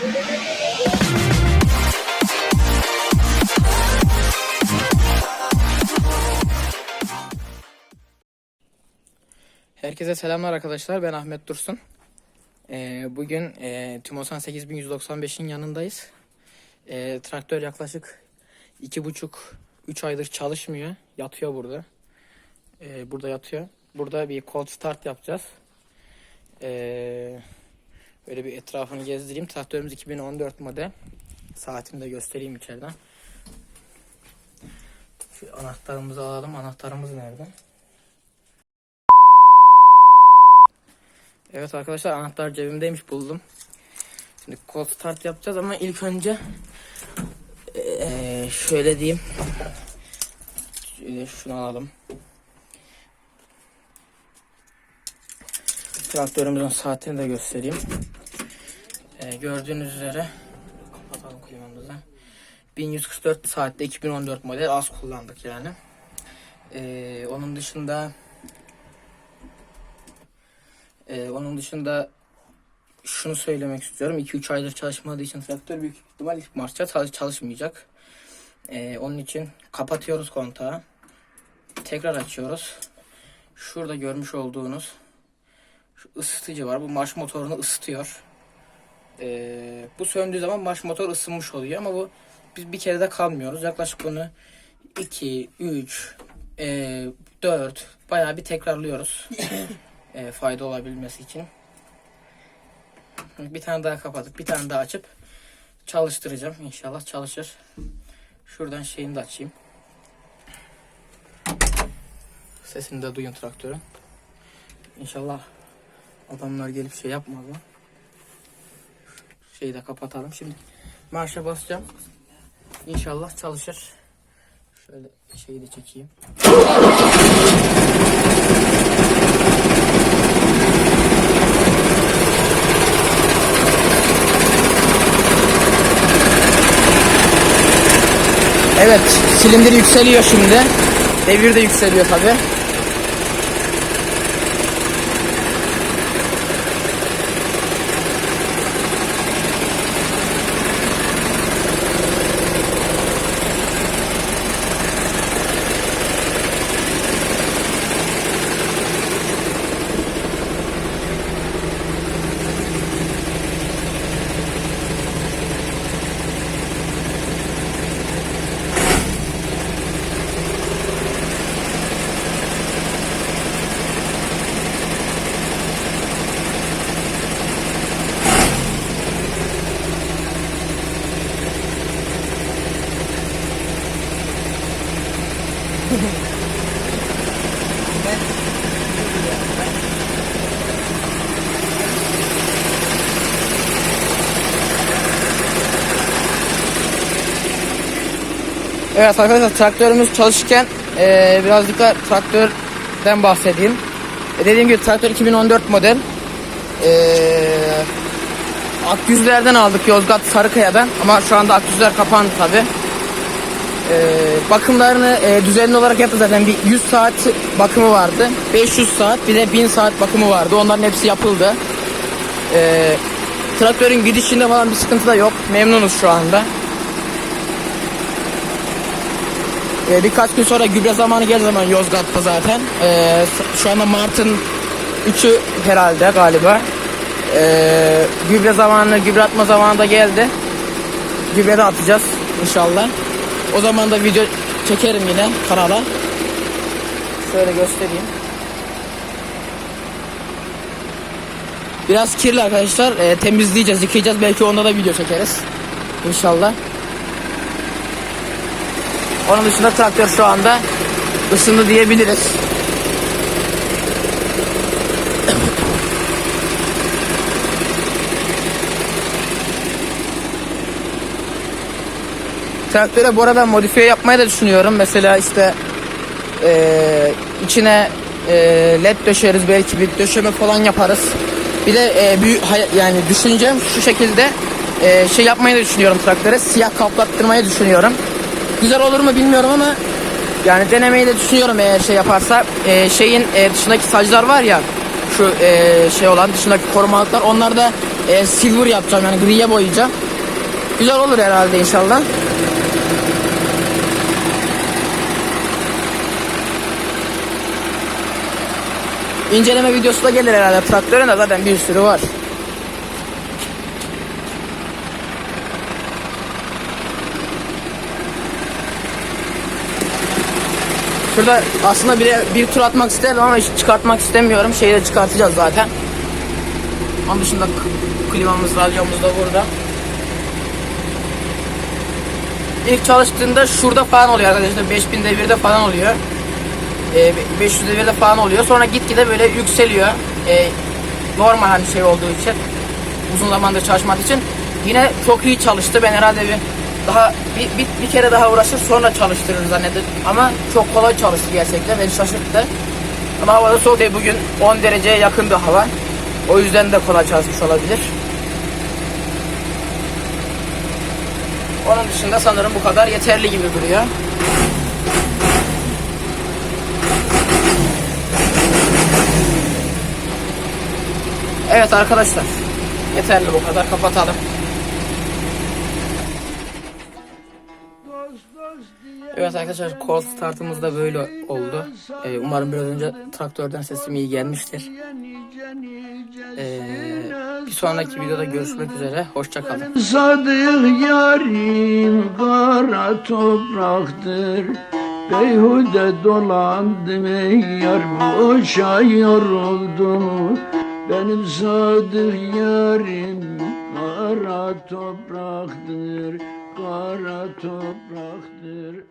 Herkese selamlar arkadaşlar. Ben Ahmet Dursun. Ee, bugün e, Timosan 8195'in yanındayız. Ee, traktör yaklaşık iki buçuk üç aydır çalışmıyor. Yatıyor burada. Ee, burada yatıyor. Burada bir cold start yapacağız. Ee, böyle bir etrafını gezdireyim. Traktörümüz 2014 model. Saatini de göstereyim içeriden. Şu anahtarımızı alalım. Anahtarımız nerede? Evet arkadaşlar anahtar cebimdeymiş buldum. Şimdi kol start yapacağız ama ilk önce eee, şöyle diyeyim. Şunu alalım. Traktörümüzün saatini de göstereyim. Eee, gördüğünüz üzere kapatalım klimamızı. 1144 saatte 2014 model az kullandık yani. Eee, onun dışında ee, onun dışında şunu söylemek istiyorum. 2-3 aydır çalışmadığı için traktör büyük ihtimal ilk marşta çalış- çalışmayacak. Ee, onun için kapatıyoruz kontağı. Tekrar açıyoruz. Şurada görmüş olduğunuz şu ısıtıcı var. Bu marş motorunu ısıtıyor. Ee, bu söndüğü zaman marş motor ısınmış oluyor ama bu biz bir kere de kalmıyoruz. Yaklaşık bunu 2, 3, 4 bayağı bir tekrarlıyoruz e, fayda olabilmesi için. Bir tane daha kapatıp bir tane daha açıp çalıştıracağım. İnşallah çalışır. Şuradan şeyini de açayım. Sesini de duyun traktörün. İnşallah adamlar gelip şey yapmazlar. Şeyi de kapatalım. Şimdi marşa basacağım. İnşallah çalışır. Şöyle şeyi de çekeyim. Evet, silindir yükseliyor şimdi. Devir de yükseliyor tabi. Evet arkadaşlar traktörümüz çalışırken eee birazcık da traktörden bahsedeyim. E, dediğim gibi traktör 2014 model. Eee Akgüzlerden aldık Yozgat Sarıkaya'dan ama şu anda Akgüzler kapandı tabi. Ee, bakımlarını e, düzenli olarak yaptı zaten. Bir 100 saat bakımı vardı. 500 saat bir de 1000 saat bakımı vardı. Onların hepsi yapıldı. Ee, traktörün gidişinde falan bir sıkıntı da yok. Memnunuz şu anda. Ee, birkaç gün sonra gübre zamanı geldiği zaman Yozgat'ta zaten. Ee, şu anda Mart'ın 3'ü herhalde galiba. Ee, gübre zamanı gübre atma zamanı da geldi. Gübre de atacağız inşallah o zaman da video çekerim yine kanala. Şöyle göstereyim. Biraz kirli arkadaşlar. E, temizleyeceğiz, yıkayacağız. Belki onda da video çekeriz. İnşallah. Onun dışında traktör şu anda ısındı diyebiliriz. Traktöre bu arada modifiye yapmayı da düşünüyorum. Mesela işte eee, içine eee, led döşeriz belki bir döşeme falan yaparız. Bir de eee, büyük yani düşüncem şu şekilde eee, şey yapmayı da düşünüyorum traktöre. Siyah kaplattırmayı düşünüyorum. Güzel olur mu bilmiyorum ama yani denemeyi de düşünüyorum eğer şey yaparsa. Eee, şeyin eee, dışındaki saclar var ya şu eee, şey olan dışındaki korumalıklar onlar da e, silver yapacağım yani griye boyayacağım. Güzel olur herhalde inşallah. İnceleme videosu da gelir herhalde. Traktörün de zaten bir sürü var. Şurada aslında bir, bir tur atmak isterdim ama hiç çıkartmak istemiyorum. Şeyi de çıkartacağız zaten. Onun dışında klimamız, radyomuz da burada. İlk çalıştığında şurada falan oluyor arkadaşlar. 5000 devirde falan oluyor. Ee, 500 devirde falan oluyor. Sonra gitgide böyle yükseliyor. Ee, normal hani şey olduğu için. Uzun zamandır çalışmak için. Yine çok iyi çalıştı. Ben herhalde bir daha bir, bir, bir kere daha uğraşır sonra çalıştırır zannederim. Ama çok kolay çalıştı gerçekten. Beni şaşırttı. Ama havada soğuk değil. Bugün 10 dereceye yakın bir hava. O yüzden de kolay çalışmış olabilir. Onun dışında sanırım bu kadar yeterli gibi duruyor. Evet arkadaşlar. Yeterli bu kadar. Kapatalım. Evet arkadaşlar kol startımız da böyle oldu. Ee, umarım biraz önce traktörden sesim iyi gelmiştir. Ee, bir sonraki videoda görüşmek üzere. Hoşçakalın. Sadık yarim kara topraktır Beyhude dolandım ey yar boşa yoruldum Benim sadık yarim kara topraktır Kara topraktır